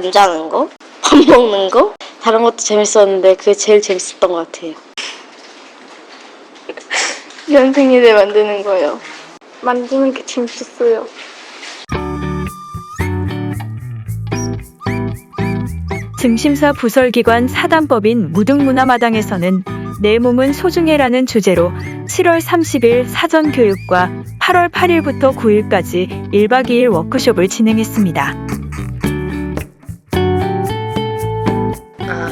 잠자는 거, 밥 먹는 거, 다른 것도 재밌었는데 그게 제일 재밌었던 것 같아요. 연생이를 만드는 거예요. 만드는 게 재밌었어요. 증심사 부설기관 사단법인 무등문화마당에서는 내 몸은 소중해라는 주제로 7월 30일 사전 교육과 8월 8일부터 9일까지 1박 2일 워크숍을 진행했습니다.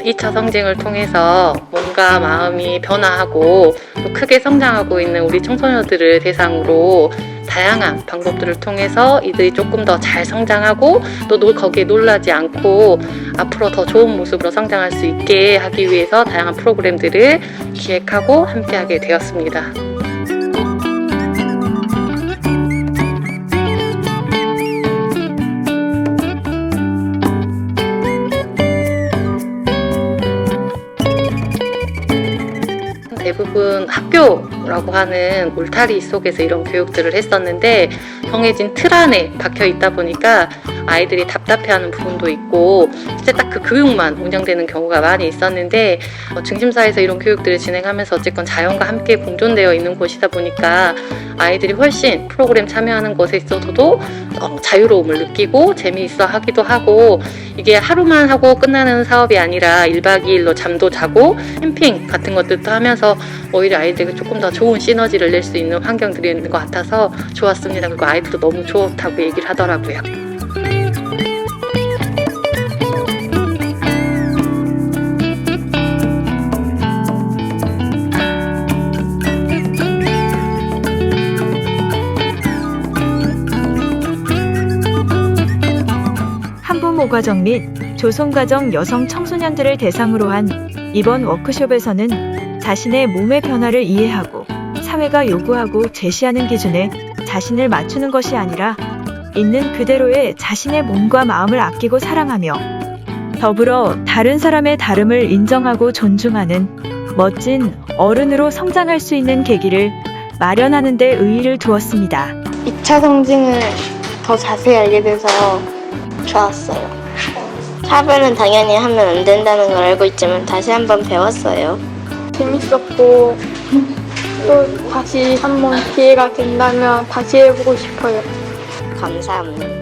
2차 성징을 통해서 몸과 마음이 변화하고 또 크게 성장하고 있는 우리 청소년들을 대상으로 다양한 방법들을 통해서 이들이 조금 더 잘 성장하고 또 놀- 거기에 놀라지 않고 앞으로 더 좋은 모습으로 성장할 수 있게 하기 위해서 다양한 프로그램들을 기획하고 함께하게 되었습니다. 대부분 학교라고 하는 울타리 속에서 이런 교육들을 했었는데 정해진 틀 안에 박혀 있다 보니까 아이들이 답답해하는 부분도 있고 실제 딱 그 교육만 운영되는 경우가 많이 있었는데 어, 중심사에서 이런 교육들을 진행하면서 어쨌건 자연과 함께 공존되어 있는 곳이다 보니까 아이들이 훨씬 프로그램 참여하는 것에 있어서도 어, 자유로움을 느끼고 재미있어 하기도 하고 이게 하루만 하고 끝나는 사업이 아니라 1박 2일로 잠도 자고 캠핑 같은 것들도 하면서 오히려 아이들에게 조금 더 좋은 시너지를 낼 수 있는 환경들이 있는 것 같아서 좋았습니다. 그리고 아이들도 너무 좋다고 얘기를 하더라고요. 한부모 가정 및 조손가정 여성 청소년들을 대상으로 한 이번 워크숍에서는 자신의 몸의 변화를 이해하고 사회가 요구하고 제시하는 기준에 자신을 맞추는 것이 아니라 있는 그대로의 자신의 몸과 마음을 아끼고 사랑하며 더불어 다른 사람의 다름을 인정하고 존중하는 멋진 어른으로 성장할 수 있는 계기를 마련하는 데 의의를 두었습니다. 2차 성징을 더 자세히 알게 돼서 좋았어요. 차별은 당연히 하면 안 된다는 걸 알고 있지만 다시 한번 배웠어요. 재밌었고 또 다시 한번 기회가 된다면 다시 해보고 싶어요. 감사합니다.